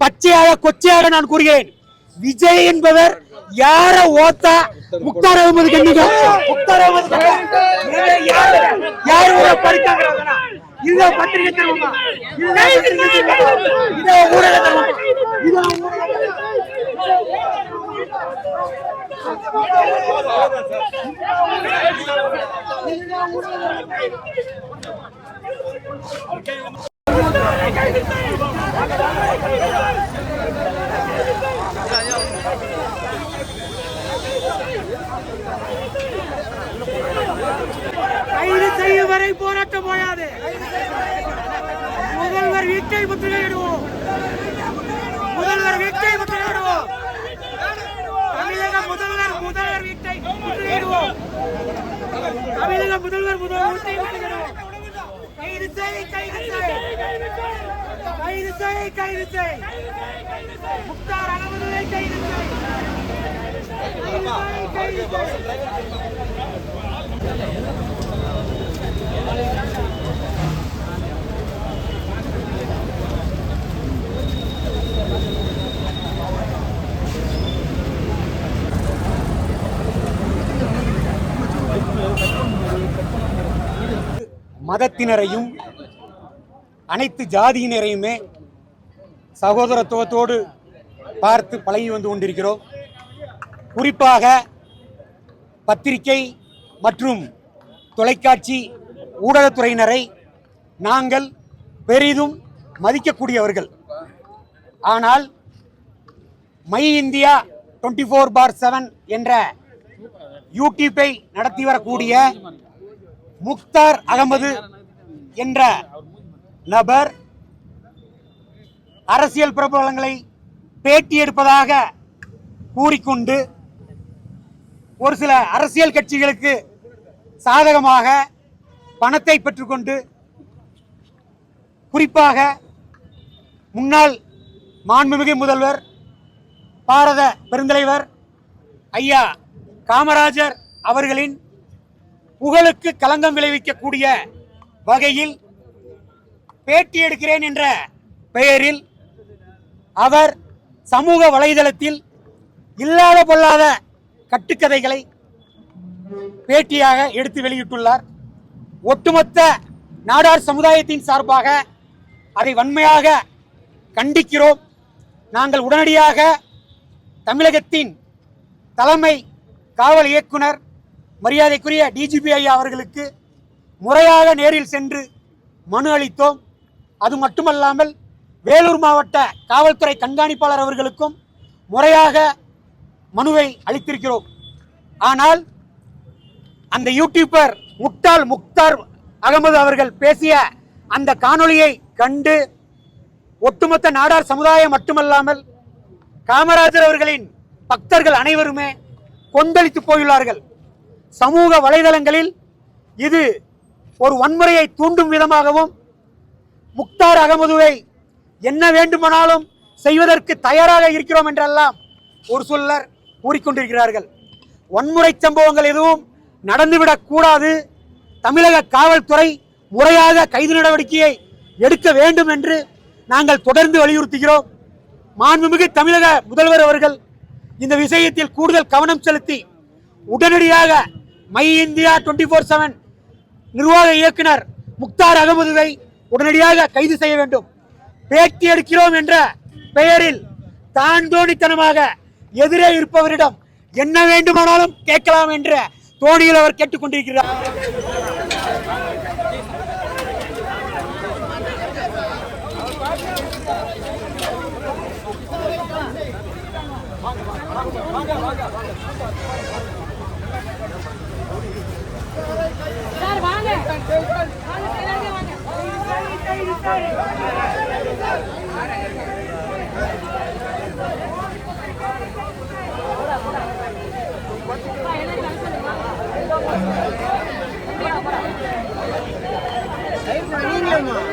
பச்சையாக கொச்சையாக நான் கூறுகிறேன். விஜய் என்பவர் யார ஓத்தா? முக்தார் அகமது கண்டிங்க முக்தார் அகமது கண்டிங்க. இதை யாரு பத்திரிகை ஊடக ஊடக கைது செய்யும் வரை போராட்டம் போயாது. முதல்வர் வீட்டை முற்றுகையிடுவோம். முதல்வர் வீட்டை முற்றுகையிடுவோம். தமிழக முதல்வர் முதல்வர் வீட்டை முற்றுகையிடுவோம். தமிழக முதல்வர் முதல்வர் வீட்டை முற்றுகையிடுவோம். கைது செய் கைது செய். கைது செய் கைது செய். முக்தார் அகமதுவை கைது செய். கைது செய், கைது செய். மதத்தினரையும் அனைத்து ஜாதியினரையுமே சகோதரத்துவத்தோடு பார்த்து பழகி வந்து கொண்டிருக்கிறோம். குறிப்பாக பத்திரிகை மற்றும் தொலைக்காட்சி ஊடகத்துறையினரை நாங்கள் பெரிதும் மதிக்கக்கூடியவர்கள். ஆனால் my India twenty four by seven என்ற யூடியூப்பை நடத்தி வரக்கூடிய முக்தார் அகமது என்ற நபர் அரசியல் பிரபலங்களை பேட்டி எடுப்பதாக கூறிக்கொண்டு ஒரு சில அரசியல் கட்சிகளுக்கு சாதகமாக பணத்தை பெற்றுக்கொண்டு குறிப்பாக முன்னாள் மாண்புமிகு முதல்வர் பாரத பெருந்தலைவர் ஐயா காமராஜர் அவர்களின் புகழுக்கு களங்கம் விளைவிக்கக்கூடிய வகையில் பேட்டி எடுக்கிறேன் என்ற பெயரில் அவர் சமூக வலைதளத்தில் இல்லாத பொல்லாத கட்டுக்கதைகளை பேட்டியாக எடுத்து வெளியிட்டுள்ளார். ஒட்டுமொத்த நாடார் சமுதாயத்தின் சார்பாக அதை வன்மையாக கண்டிக்கிறோம். நாங்கள் உடனடியாக தமிழகத்தின் தலைமை காவல் இயக்குனர் மரியாதைக்குரிய டிஜிபி ஐயா அவர்களுக்கு முறையாக நேரில் சென்று மனு அளித்தோம். அது மட்டுமல்லாமல் வேலூர் மாவட்ட காவல்துறை கண்காணிப்பாளர் அவர்களுக்கும் முறையாக மனுவை அளித்திருக்கிறோம். ஆனால் அந்த யூடியூபர் முக்தால் முக்தார் அகமது அவர்கள் பேசிய அந்த காணொளியை கண்டு ஒட்டுமொத்த நாடார் சமுதாயம் மட்டுமல்லாமல் காமராஜர் அவர்களின் பக்தர்கள் அனைவருமே கொந்தளித்து போயுள்ளார்கள். சமூக வலைதளங்களில் இது ஒரு வன்முறையை தூண்டும் விதமாகவும் முக்தார் அகமதுவை என்ன வேண்டுமானாலும் செய்வதற்கு தயாராக இருக்கிறோம் என்றெல்லாம் ஒரு சொல்லர் கூறிக்கொண்டிருக்கிறார்கள். வன்முறை சம்பவங்கள் எதுவும் நடந்துவிடக் கூடாது. தமிழக காவல்துறை முறையாக கைது நடவடிக்கையை எடுக்க வேண்டும் என்று நாங்கள் தொடர்ந்து வலியுறுத்துகிறோம். மாண்புமிகு தமிழக முதல்வர் அவர்கள் இந்த விஷயத்தில் கூடுதல் கவனம் செலுத்தி உடனடியாக my India twenty four seven நிர்வாக இயக்குனர் முக்தார் அகமதுவை உடனடியாக கைது செய்ய வேண்டும். பேட்டி எடுக்கிறோம் என்ற பெயரில் தான் தோணித்தனமாக எதிரே இருப்பவரிடம் என்ன வேண்டுமானாலும் கேட்கலாம் என்ற தோணியில் அவர் கேட்டுக்கொண்டிருக்கிறார். சார் நீங்களும்